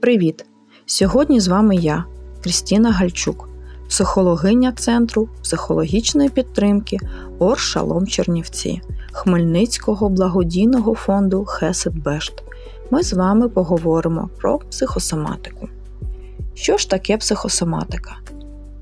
Привіт! Сьогодні з вами я, Крістіна Гальчук, психологиня Центру психологічної підтримки Ор Шалом Чернівці, Хмельницького благодійного фонду Хесед Бешт. Ми з вами поговоримо про психосоматику. Що ж таке психосоматика?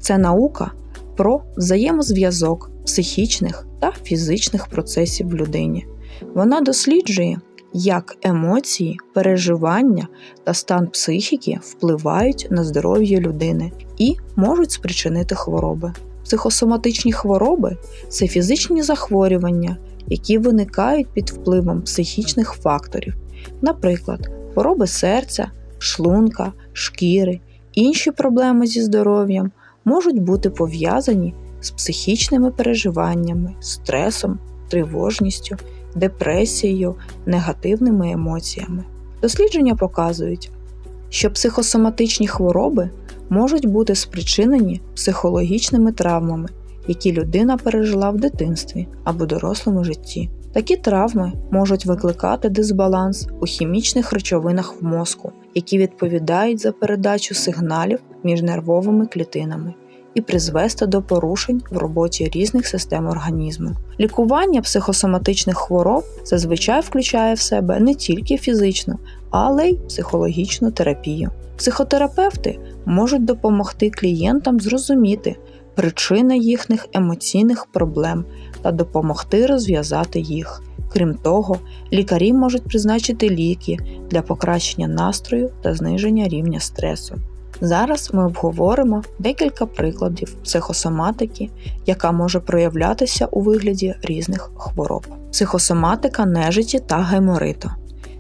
Це наука про взаємозв'язок психічних та фізичних процесів в людині. Вона досліджує, як емоції, переживання та стан психіки впливають на здоров'я людини і можуть спричинити хвороби. Психосоматичні хвороби це фізичні захворювання, які виникають під впливом психічних факторів, наприклад, хвороби серця, шлунка, шкіри, інші проблеми зі здоров'ям можуть бути пов'язані з психічними переживаннями, стресом, тривожністю, депресією, негативними емоціями. Дослідження показують, що психосоматичні хвороби можуть бути спричинені психологічними травмами, які людина пережила в дитинстві або дорослому житті. Такі травми можуть викликати дисбаланс у хімічних речовинах в мозку, які відповідають за передачу сигналів між нервовими клітинами і призвести до порушень в роботі різних систем організму. Лікування психосоматичних хвороб зазвичай включає в себе не тільки фізичну, але й психологічну терапію. Психотерапевти можуть допомогти клієнтам зрозуміти причини їхніх емоційних проблем та допомогти розв'язати їх. Крім того, лікарі можуть призначити ліки для покращення настрою та зниження рівня стресу. Зараз ми обговоримо декілька прикладів психосоматики, яка може проявлятися у вигляді різних хвороб. Психосоматика нежиті та гаймориту.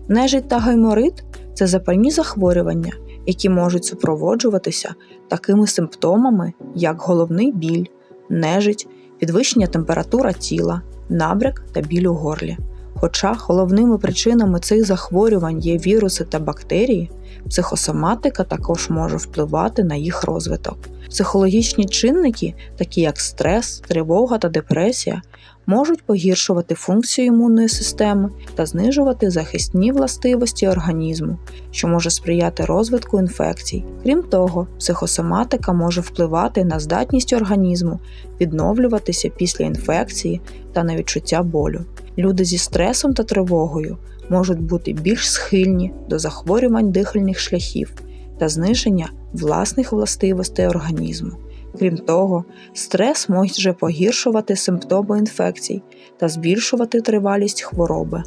Нежить та гайморит це запальні захворювання, які можуть супроводжуватися такими симптомами, як головний біль, нежить, підвищення температура тіла, набряк та біль у горлі. Хоча головними причинами цих захворювань є віруси та бактерії, психосоматика також може впливати на їх розвиток. Психологічні чинники, такі як стрес, тривога та депресія, можуть погіршувати функцію імунної системи та знижувати захисні властивості організму, що може сприяти розвитку інфекцій. Крім того, психосоматика може впливати на здатність організму відновлюватися після інфекції та на відчуття болю. Люди зі стресом та тривогою можуть бути більш схильні до захворювань дихальних шляхів та зниження власних властивостей організму. Крім того, стрес може погіршувати симптоми інфекцій та збільшувати тривалість хвороби.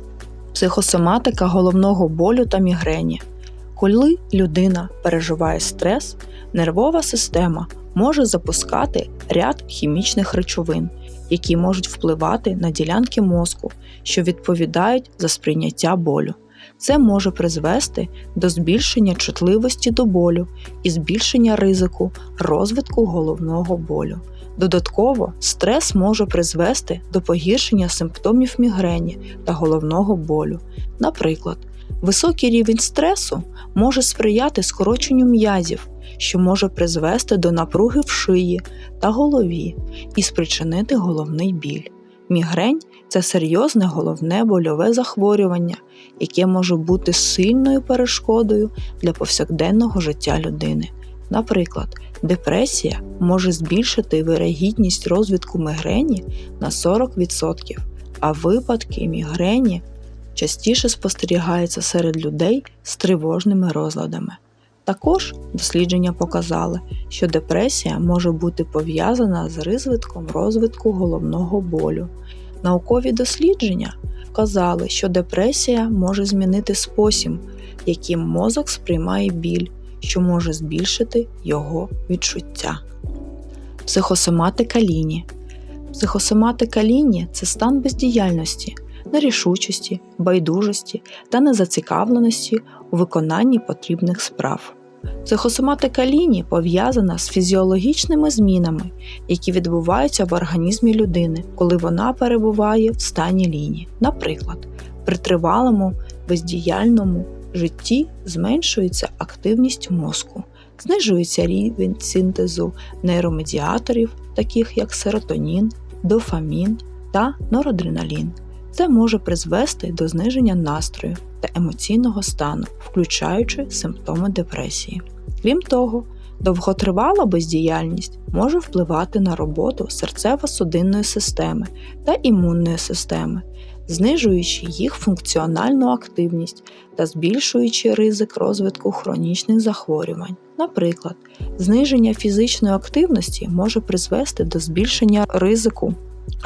Психосоматика головного болю та мігрені. Коли людина переживає стрес, нервова система може запускати ряд хімічних речовин, які можуть впливати на ділянки мозку, що відповідають за сприйняття болю. Це може призвести до збільшення чутливості до болю і збільшення ризику розвитку головного болю. Додатково, стрес може призвести до погіршення симптомів мігрені та головного болю. Наприклад, високий рівень стресу може сприяти скороченню м'язів, що може призвести до напруги в шиї та голові і спричинити головний біль. Мігрень це серйозне головне больове захворювання, яке може бути сильною перешкодою для повсякденного життя людини. Наприклад, депресія може збільшити вирогідність розвитку мігрені на 40%, а випадки мігрені частіше спостерігаються серед людей з тривожними розладами. Також дослідження показали, що депресія може бути пов'язана з розвитком розвитку головного болю. Наукові дослідження вказали, що депресія може змінити спосіб, яким мозок сприймає біль, що може збільшити його відчуття. Психосоматика ліні. Психосоматика ліні це стан бездіяльності, нерішучості, байдужості та незацікавленості у виконанні потрібних справ. Психосоматика лінії пов'язана з фізіологічними змінами, які відбуваються в організмі людини, коли вона перебуває в стані лінії. Наприклад, при тривалому бездіяльному житті зменшується активність мозку, знижується рівень синтезу нейромедіаторів, таких як серотонін, дофамін та норадреналін. Це може призвести до зниження настрою та емоційного стану, включаючи симптоми депресії. Крім того, довготривала бездіяльність може впливати на роботу серцево-судинної системи та імунної системи, знижуючи їх функціональну активність та збільшуючи ризик розвитку хронічних захворювань. Наприклад, зниження фізичної активності може призвести до збільшення ризику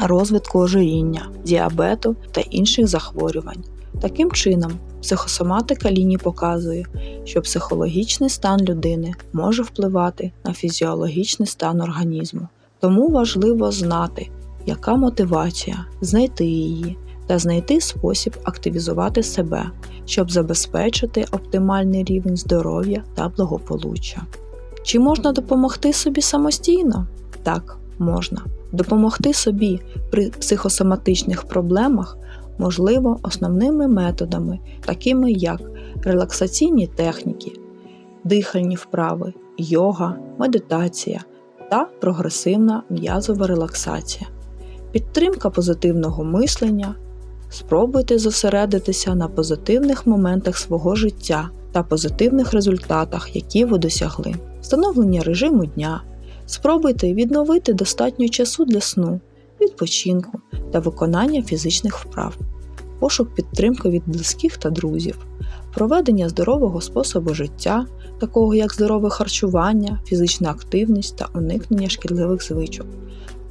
розвитку ожиріння, діабету та інших захворювань. Таким чином, психосоматика лінії показує, що психологічний стан людини може впливати на фізіологічний стан організму. Тому важливо знати, яка мотивація, знайти її та знайти спосіб активізувати себе, щоб забезпечити оптимальний рівень здоров'я та благополуччя. Чи можна допомогти собі самостійно? Так, можна. Допомогти собі при психосоматичних проблемах можливо основними методами, такими як релаксаційні техніки, дихальні вправи, йога, медитація та прогресивна м'язова релаксація, підтримка позитивного мислення. Спробуйте зосередитися на позитивних моментах свого життя та позитивних результатах, які ви досягли, встановлення режиму дня. Спробуйте відновити достатньо часу для сну, відпочинку та виконання фізичних вправ, пошук підтримки від близьких та друзів, проведення здорового способу життя, такого як здорове харчування, фізична активність та уникнення шкідливих звичок,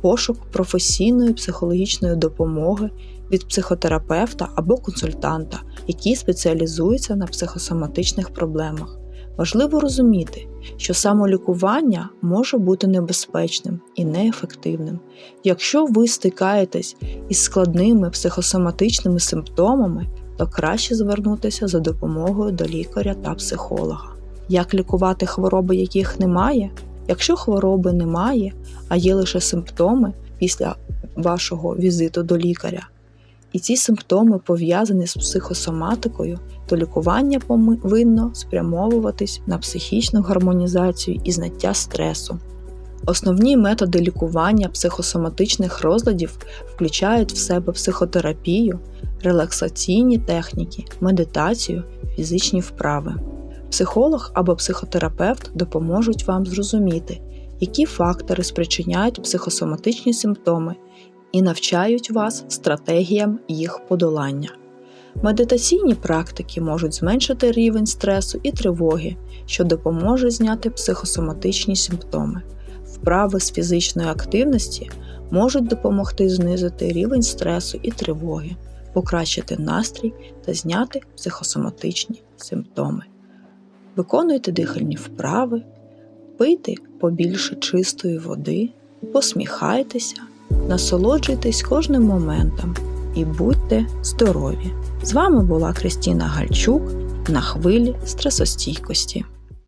пошук професійної психологічної допомоги від психотерапевта або консультанта, які спеціалізуються на психосоматичних проблемах. Важливо розуміти, що самолікування може бути небезпечним і неефективним. Якщо ви стикаєтесь із складними психосоматичними симптомами, то краще звернутися за допомогою до лікаря та психолога. Як лікувати хвороби, яких немає? Якщо хвороби немає, а є лише симптоми після вашого візиту до лікаря, і ці симптоми пов'язані з психосоматикою, то лікування повинно спрямовуватись на психічну гармонізацію і зняття стресу. Основні методи лікування психосоматичних розладів включають в себе психотерапію, релаксаційні техніки, медитацію, фізичні вправи. Психолог або психотерапевт допоможуть вам зрозуміти, які фактори спричиняють психосоматичні симптоми і навчають вас стратегіям їх подолання. Медитаційні практики можуть зменшити рівень стресу і тривоги, що допоможе зняти психосоматичні симптоми. Вправи з фізичної активності можуть допомогти знизити рівень стресу і тривоги, покращити настрій та зняти психосоматичні симптоми. Виконуйте дихальні вправи, пийте побільше чистої води, посміхайтеся, насолоджуйтесь кожним моментом і будьте здорові! З вами була Кристіна Гальчук на хвилі стресостійкості.